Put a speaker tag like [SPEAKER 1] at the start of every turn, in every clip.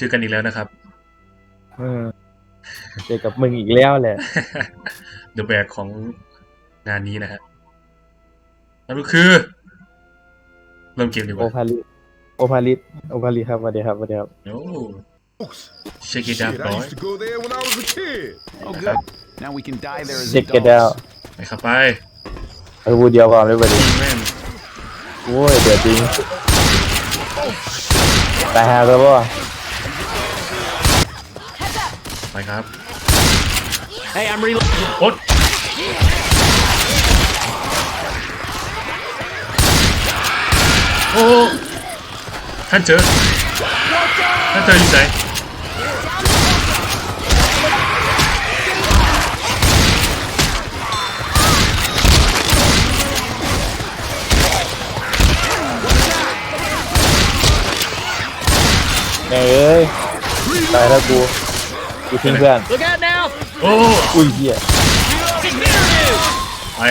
[SPEAKER 1] เจอกันอีกแล้วนะครับ
[SPEAKER 2] เออเจอกับมึงอีกแล้วแหละ
[SPEAKER 1] The Bag ของงานนี้นะฮะนั่นก็คือ เริ่มเกมดีก
[SPEAKER 2] โอ
[SPEAKER 1] ว่า
[SPEAKER 2] พาลิโอพาลิโอพาลิครับสวัสดีครับสวัสดีครับ
[SPEAKER 1] โอ้ Check it out
[SPEAKER 3] Shit, I
[SPEAKER 1] boy
[SPEAKER 3] used to go there when I was a kid.
[SPEAKER 4] Oh, good. Now we can die there as
[SPEAKER 2] เช็ค
[SPEAKER 4] adults.
[SPEAKER 2] กันดาว
[SPEAKER 1] ไปครับไป
[SPEAKER 2] เออพูดเดียวก่อนเลยสวัสดี
[SPEAKER 1] แม่น
[SPEAKER 2] โอ้ยเดือดจริงตายหาแล้วป่ะ
[SPEAKER 1] ไปครับ
[SPEAKER 4] Hey, I'm reloading.
[SPEAKER 1] โอ๊ตโอ้ท่านเจอท่านเจออยู่ไหน
[SPEAKER 2] แม่งเอ้ยตายแล้วกู กูทิ้งเพื่อน
[SPEAKER 4] Look out now!
[SPEAKER 1] โอ้
[SPEAKER 2] อุ้ยเหี้ย
[SPEAKER 1] ไป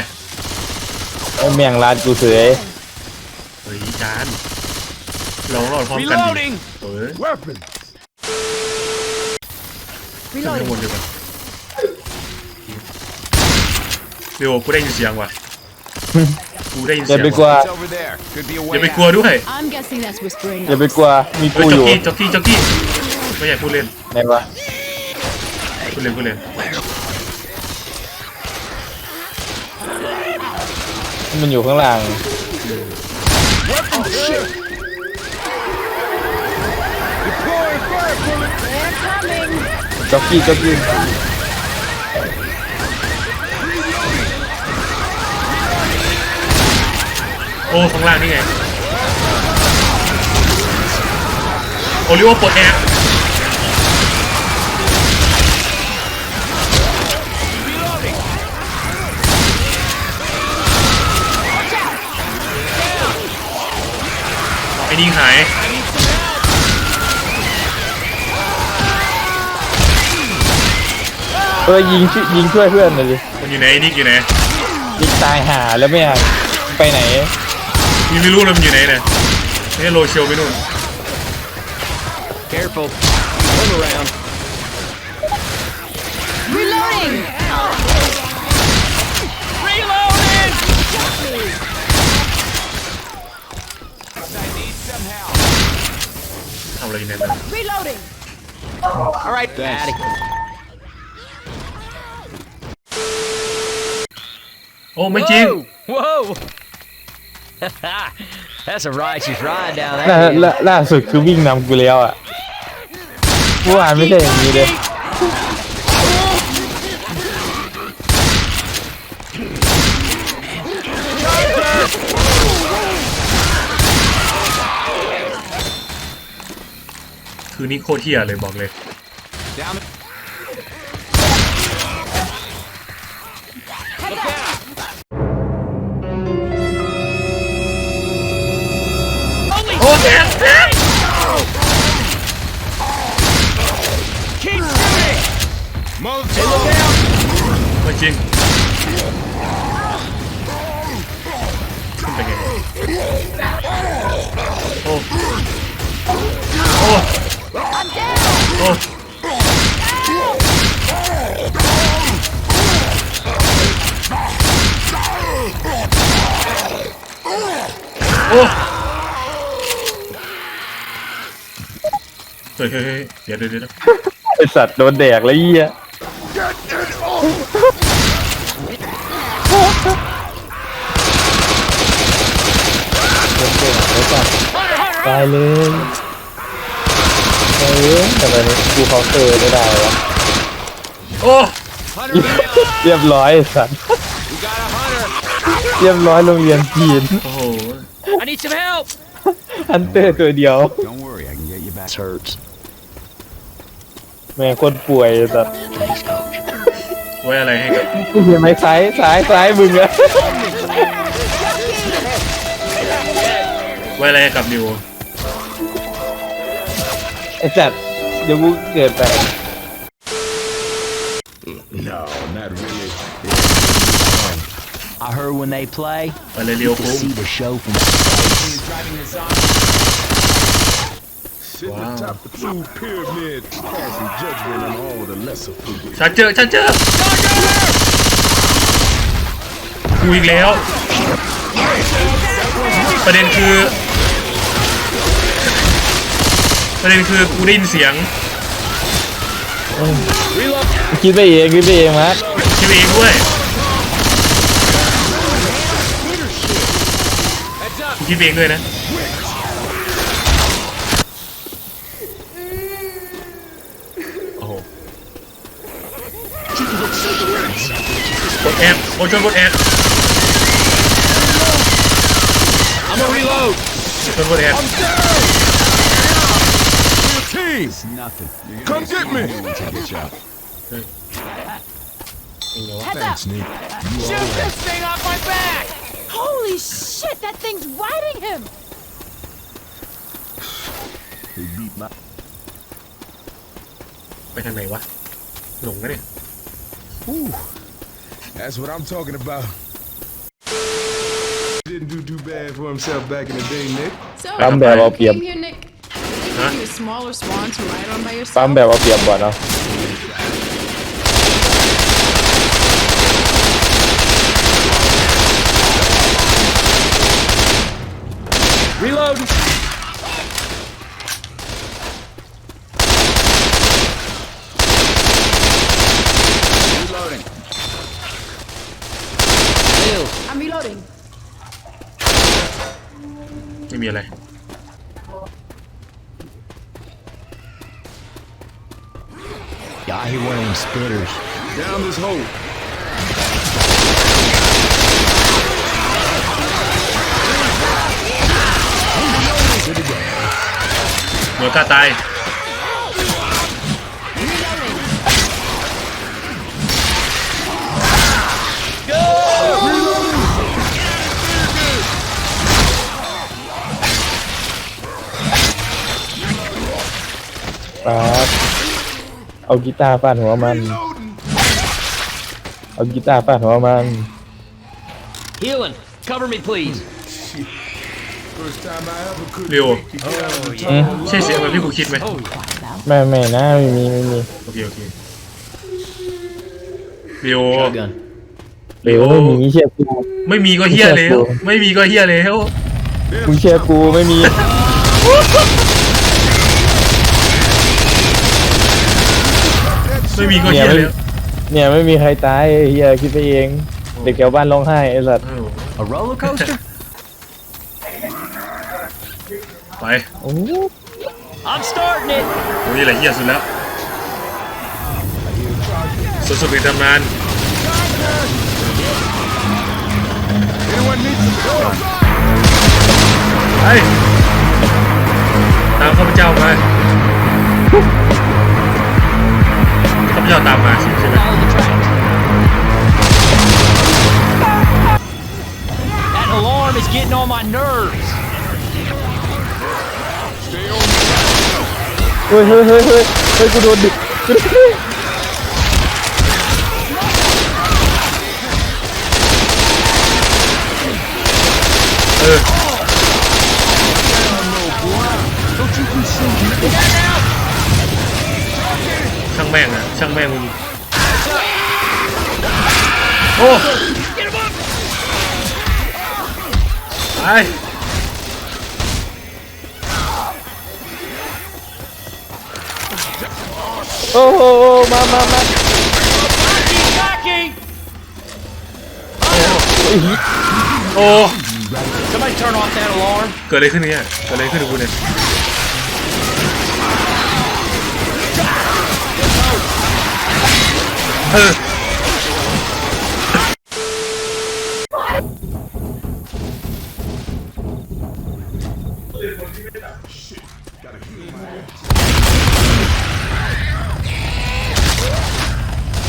[SPEAKER 2] ไอ้แม่งร้านกูเสย
[SPEAKER 1] เฮ้ยจานเรารอดพร้อมกันดิ
[SPEAKER 4] Reloading!
[SPEAKER 1] เฮ้ย
[SPEAKER 3] Weapons.
[SPEAKER 1] ขึ้นข้างบนดีกว่าเดี๋ยวกูได้ยินเสียงว่ะกูได้ยิน
[SPEAKER 2] อย่า
[SPEAKER 1] เสียง
[SPEAKER 2] ไปกลัว
[SPEAKER 1] ว่ะ
[SPEAKER 4] It's over there. Could be a
[SPEAKER 1] อย่า
[SPEAKER 4] way
[SPEAKER 1] ไปกลัว
[SPEAKER 4] out.
[SPEAKER 1] ด้วย
[SPEAKER 5] I'm guessing that's whispering.
[SPEAKER 2] อย่าไปกลัวมี
[SPEAKER 1] เฮ้
[SPEAKER 2] กู
[SPEAKER 1] ย
[SPEAKER 2] อยู่
[SPEAKER 1] จ็อกกี้จ็อกกี้จ็อกกี้ไม่อยากพูดเล่น
[SPEAKER 2] ไหนวะ
[SPEAKER 1] พู ดเล่นพูดเล่น
[SPEAKER 2] มันอยู่ข้างล่างจ็อกกี้จ็อกกี้
[SPEAKER 1] โอ้ ข้างล่างนี่ไง โอริโอปลดแอร์ ไอ้นี่หาย
[SPEAKER 2] เออยิงช่วยยิงช่วยเพื่อนหน่อยดิ
[SPEAKER 1] มันอยู่ไหนไอ้นิกอยู่ไหน
[SPEAKER 2] ยิงตายหาแล้วไม่อยากไปไหน
[SPEAKER 1] ยังไม่รู้เลยมันอยู่ไหนเนี่ยนี่โรเชลไปนู่น
[SPEAKER 4] Careful. Hold around.
[SPEAKER 5] Reloading!
[SPEAKER 4] Reloading!
[SPEAKER 1] ทำอะไรอยู่เนี่ยมัน
[SPEAKER 5] Reloading!
[SPEAKER 4] All right, Thanks.
[SPEAKER 1] โอ้ไม่จริง
[SPEAKER 6] Whoa! That's a righteous ride down
[SPEAKER 2] ล่า
[SPEAKER 6] there.
[SPEAKER 2] ล่าล่าสุดคือวิ่งนำกูแล้วอะเมื่อวานไม่ใช่อย่างนี้เลย
[SPEAKER 1] คือนี่โคตรเที่ยเลยบอกเลย
[SPEAKER 4] Down.
[SPEAKER 1] โอ้แอ๊ะแอ๊ะ
[SPEAKER 4] Keep shooting!
[SPEAKER 3] Mother
[SPEAKER 1] ไม่จริงขึ้นไปไงโอ้โอ้ โอ้เฮ้ยเฮ้ยเฮ้ยเดี๋ยวเดี๋ยวเดี๋ยว
[SPEAKER 2] ไอสัตว์โดนแดกแล้วเหี้ยโดนแดกไอ้สัตว์ตายเลย เลยทำไมกูเคาน์เตอร์ไม่ได้วะ
[SPEAKER 1] โอ้
[SPEAKER 4] Hunter down!
[SPEAKER 2] เรียบร้อยไอ้สัตว์
[SPEAKER 4] We got a hunter!
[SPEAKER 2] เรียบร้อยโรงเรียนจีน
[SPEAKER 1] โอ้โห
[SPEAKER 6] I need some help.
[SPEAKER 2] ฮันเตอร์ตัวเดียว
[SPEAKER 4] Don't worry, I can get you back. hurts.
[SPEAKER 2] แม่งคนป่วยไอ้สัตว์
[SPEAKER 1] ไว้อะไรให้กับ
[SPEAKER 2] กูเห็นไหมซ้ายซ้ายซ้ายมึงอะ
[SPEAKER 1] ไว้อะไรให้กับนิว
[SPEAKER 2] ไอสัตว์เดี๋ยวกูเกิดไป
[SPEAKER 3] No, not really.
[SPEAKER 6] I heard when they play,
[SPEAKER 1] ไปเลยเรียว
[SPEAKER 6] to
[SPEAKER 1] คุ้ม
[SPEAKER 6] see the show from
[SPEAKER 4] Driving the zombie.
[SPEAKER 3] sitting
[SPEAKER 1] Wow.
[SPEAKER 3] atop the true pyramid, passing judgment on all the lesser figures.
[SPEAKER 1] ชัดเจอชัดเจอกูอีกแล้ว ประเด็นคือ ประเด็นคือกูได้ยินเสียง
[SPEAKER 2] คิดไปเองคิดไปเองมาร์ค
[SPEAKER 1] คิดเองด้วยคิดเองด้วยนะโอ้โหกดแอบโอ้ชนกดแอบ
[SPEAKER 4] I'm gonna reload.
[SPEAKER 1] ชนกดแอบ
[SPEAKER 3] Team,
[SPEAKER 4] It's nothing. You're
[SPEAKER 3] come get me.
[SPEAKER 4] to get you out.
[SPEAKER 3] Thanks, Nick.
[SPEAKER 6] Shoot this thing off my back!
[SPEAKER 5] Holy shit, that thing's riding him!
[SPEAKER 3] They beat my
[SPEAKER 1] ไปทางไหนวะ หลงนะเนี่ย
[SPEAKER 3] That's what I'm talking about. Didn't do too bad for himself back in the day, Nick.
[SPEAKER 5] So,
[SPEAKER 2] ปั๊มแบบเอาเปรียบ
[SPEAKER 5] being here, Nick, they
[SPEAKER 1] Huh?
[SPEAKER 5] give you a smaller swan to ride on by
[SPEAKER 2] ปั๊ม
[SPEAKER 5] yourself?
[SPEAKER 2] แบบเอาเปรียบก่อนเนาะ
[SPEAKER 6] Reload!
[SPEAKER 4] Reloading.
[SPEAKER 6] Ew.
[SPEAKER 5] I'm reloading.
[SPEAKER 1] ไม่มีอะไร
[SPEAKER 6] Yeah, I hear one of them spitters.
[SPEAKER 3] Down this hole.
[SPEAKER 1] หน่
[SPEAKER 2] เอากีตาร์ฟาดหัวมัน เอากีตาร์ฟาดหัวมัน
[SPEAKER 6] Healing. Cover me, please.
[SPEAKER 3] First time I ever could
[SPEAKER 1] เร็ว
[SPEAKER 3] get together to talk
[SPEAKER 2] อืม
[SPEAKER 1] ใช่เสียงแบบที่กูคิดไหม
[SPEAKER 2] ไม่ไม่นะไม่มีไม่มี
[SPEAKER 1] โอเคโอเคเร็ว
[SPEAKER 6] Shotgun.
[SPEAKER 2] เดี๋ยวไม่มีเชื่อกู
[SPEAKER 1] ไม่มีก็เฮี้ยแล้ว ไม่มีก็เฮี้ยแล้ว
[SPEAKER 2] มึงเชื่อกูไม่มี
[SPEAKER 1] ไม่มีก็
[SPEAKER 2] เนี่ย
[SPEAKER 1] เฮี้ย
[SPEAKER 2] ไม่
[SPEAKER 1] แล้ว
[SPEAKER 2] เนี่ยไม่มีใครตายไอ้เฮียคิดไปเอง เด็กแถวบ้านร้องไห้ไอ้สัตว์
[SPEAKER 1] เออ
[SPEAKER 6] A roller coaster?
[SPEAKER 1] ไป
[SPEAKER 2] โอ้โห
[SPEAKER 6] I'm starting it.
[SPEAKER 1] โอ้ยนี่แหละเฮี้ยสุดแล้วสุดๆในตำนาน
[SPEAKER 3] Anyone need some help?
[SPEAKER 1] ไปตามข้าพเจ้ามา ข้าพเจ้าตามมาสิใช่ไหม
[SPEAKER 6] Follow the tracks. That alarm is getting on my nerves.
[SPEAKER 2] เฮ้ยเฮ้ยเฮ้ยเฮ้ยเฮ้ยกูโดนดิกูโดนดิ
[SPEAKER 1] เออ ม่งอะช่างแม่งมึงโอ้ไป
[SPEAKER 2] โอ้โหมามามา
[SPEAKER 6] Backing!
[SPEAKER 1] โอ้
[SPEAKER 6] Somebody turn off that alarm.
[SPEAKER 1] เกิดอะไรขึ้นเนี่ยเกิดอะไรขึ้นกับกูเนี่ย เออ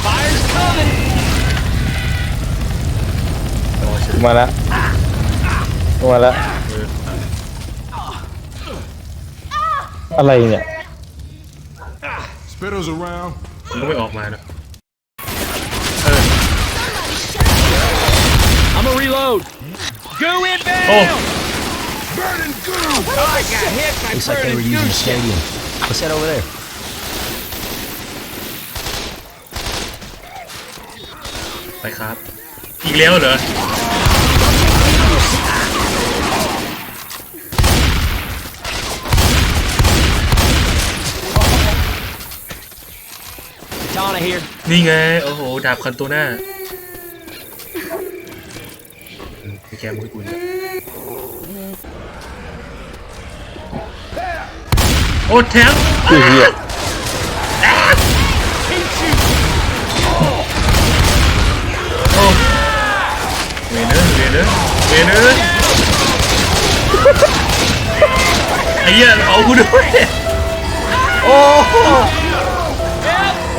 [SPEAKER 6] Fire's coming.
[SPEAKER 2] กูมาละกูมาละอะไรเนี่ย
[SPEAKER 3] Spitters around.
[SPEAKER 1] มันก็ไม่ออกมานะ
[SPEAKER 6] I'm gonna reload. Go
[SPEAKER 1] โอ้
[SPEAKER 6] inbound.
[SPEAKER 3] burning goo!
[SPEAKER 6] Looks like they were using the stadium. What's that over there?
[SPEAKER 1] ไปครับอีกแล้วเหรอ
[SPEAKER 6] Katana here.
[SPEAKER 1] นี่ไง โอ้โห ดาบคันตัวหน้า อืมพี่แกมือกุลโอ้แทง
[SPEAKER 2] คือเหี้ย
[SPEAKER 1] โอ้เวเนอร์เวเนอร์เวเนอร์ไอ้เหี้ยเอากูด้วยโอ้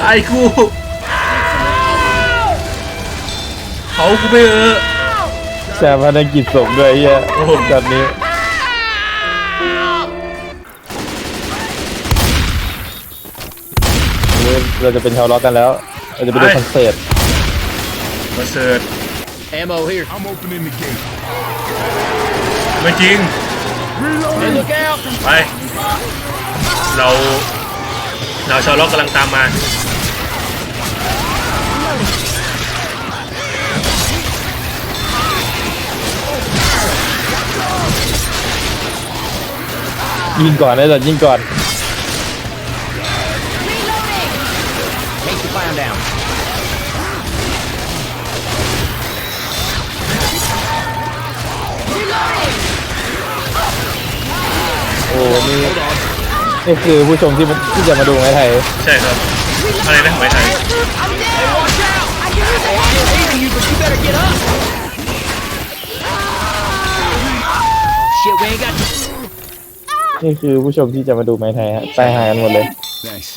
[SPEAKER 1] ไอ้กูเขากูไปเออ
[SPEAKER 2] แซมพนักกิจศพด้วยไอ้เหี้ย
[SPEAKER 1] โอ้โห
[SPEAKER 2] ตอนนี้เว้ยเราจะเป็นชาวล็อกกันแล้ว เราจะไปดูคอนเสิร์ต
[SPEAKER 1] มาเสิร์ต
[SPEAKER 4] Ammo here.
[SPEAKER 3] I'm opening the gate.
[SPEAKER 1] ไม่จริง
[SPEAKER 4] Hey, look out!
[SPEAKER 1] ไป เราเราชาวล็อกกำลังตามมา
[SPEAKER 2] ยิงก่อนได้แต่ยิงก่อน
[SPEAKER 6] Take the clown down.
[SPEAKER 2] โอ้นี่นี่คือผู้ชมที่มันที่จะมาดูไม้ไทย
[SPEAKER 1] ใช่ครับ อะไรนะไม้ไทย
[SPEAKER 5] I'm dead. Watch out! I can use a hand.
[SPEAKER 6] Leaving you, but you better get up. Shit, we ain't got.
[SPEAKER 2] นี่คือผู้ชมที่จะมาดูไม้ไทยฮะตายหากันหมดเลย
[SPEAKER 3] Nice.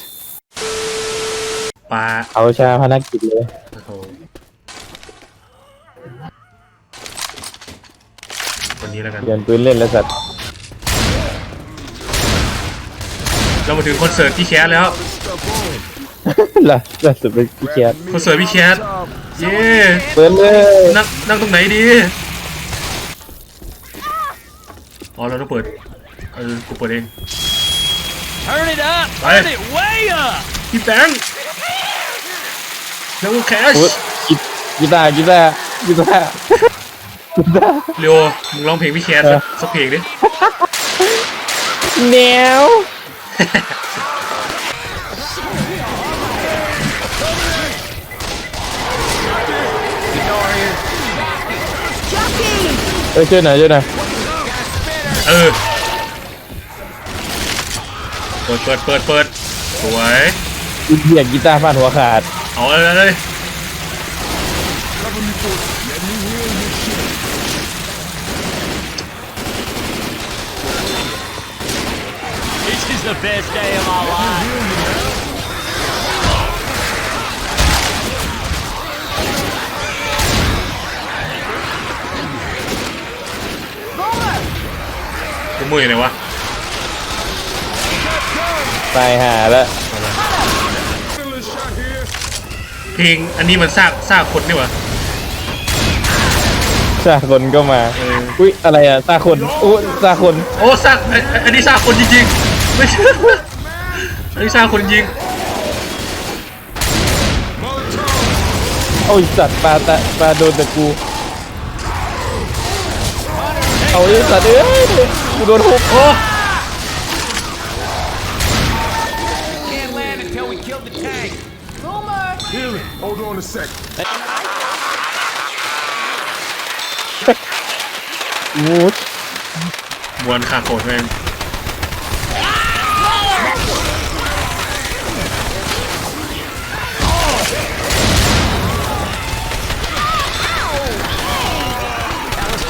[SPEAKER 1] ปลา
[SPEAKER 2] เอาชาพนักกิจเลย
[SPEAKER 1] โอ้โหคนนี้แล้วกัน
[SPEAKER 2] เปลี่ยนปืนเล่นแล้วสัตว์
[SPEAKER 1] เรามาถึงคอนเสิร์ตพี่แคสแล้ว
[SPEAKER 2] ล่ะล่าสุดเป็นพี่แคท
[SPEAKER 1] คอนเสิร์ตพี่แคสเย้
[SPEAKER 2] เปิดเลย
[SPEAKER 1] นั่งนั่งตรงไหนดี อ๋อ เราต้องเปิด เออ กูเปิดเอง
[SPEAKER 6] Turn it up.
[SPEAKER 1] Hey.
[SPEAKER 6] Turn it way up.
[SPEAKER 1] พี่แบงค์แล้วก็แคช
[SPEAKER 2] โอ้ยกีกีตาร์กีตาร์กีตาร์กีตาร์
[SPEAKER 1] เร็วมึงร้องเพลงพี่แคสสักสักเพลงดิ
[SPEAKER 2] แนวเอ้ยช่วยหน่อยช่วยหน่อย
[SPEAKER 1] เออ เปิดเปิดเปิดเปิดสวย
[SPEAKER 2] อีเหี้ยกีตาร์ฟาดหัวขาด
[SPEAKER 1] เอาเลยเลย
[SPEAKER 6] This is the best day of my life.
[SPEAKER 1] กูมืออยู่ไหนวะ
[SPEAKER 2] ตายหาแล้ว
[SPEAKER 3] Endless shot here.
[SPEAKER 1] เพลงอันนี้มันซากซากคนนี่วะ
[SPEAKER 2] ซาคนก็มา
[SPEAKER 1] เออ
[SPEAKER 2] อุ้ยอะไรอะซาคนอุ้ยซาคน
[SPEAKER 1] โอ้ซากอันอันนี้ซากคนจริงๆไม่ใช่อันนี้ซากคนจริง
[SPEAKER 2] โอ้ยสัตว์ปลาตะปลาโดนแต่กูเอาไอ้สัตว์เอ้ยกูโดนหุบ
[SPEAKER 1] โอ้
[SPEAKER 3] Hold on a sec.
[SPEAKER 2] วูด
[SPEAKER 1] มวนขาโคตรแม่ง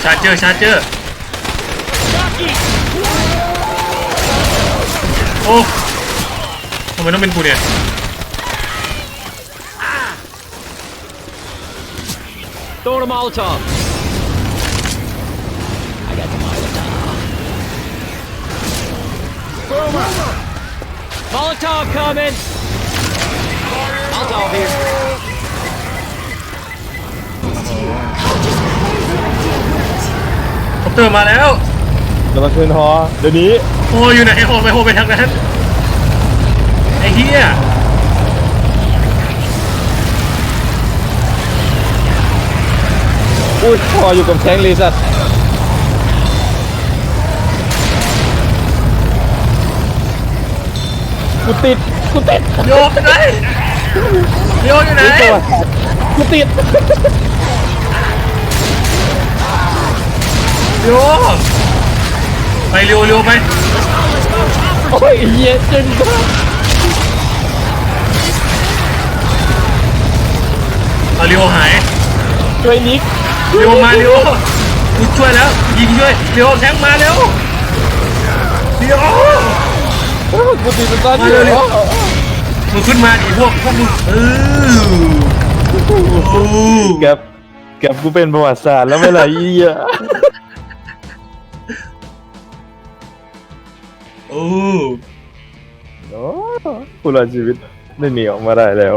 [SPEAKER 1] ชาร์เจอร์ชาร์เจอร์โอ้ทำไมต้องเป็นกูเนี่ย
[SPEAKER 6] Throwing a Molotov. I got the Molotov. Molotov coming. Molotov here.
[SPEAKER 1] คอปเตอร์มาแล้ว
[SPEAKER 2] เรามาขึ้นฮอเดี๋ยวนี้
[SPEAKER 1] โอ้อยู่ไหนโอ้ไปโอ้ไปทางนั้นไอ้เหี้ย
[SPEAKER 2] อุ้ยฮออยู่กับแทงเลยสัตว์กูติดกูติด
[SPEAKER 1] โยกไปไหนโยกอยู่ไหน
[SPEAKER 2] นี่ตัวกูติด
[SPEAKER 1] โยกไปเร็วเร็วไป
[SPEAKER 2] โอ้ยเหี้ยจริงมาก
[SPEAKER 1] เอาเร็วหาย
[SPEAKER 2] ช่วยนิก
[SPEAKER 1] เร็วมาเร็วกูช่วยแล้ว ยิงช่วยเร็วแทงมาเร็วเร็ว
[SPEAKER 2] กูติดเป็นก้อน
[SPEAKER 1] มา
[SPEAKER 2] เดียว
[SPEAKER 1] เร็วมึงขึ้นมาดิพวกพวกมึงเออโอ้
[SPEAKER 2] แกบแกบกูเป็นประวัติศาสตร์แล้วไม่ไรอีอะ
[SPEAKER 1] โอ้
[SPEAKER 2] โอ้กูรอดชีวิตได้หนีออกมาได้แล้ว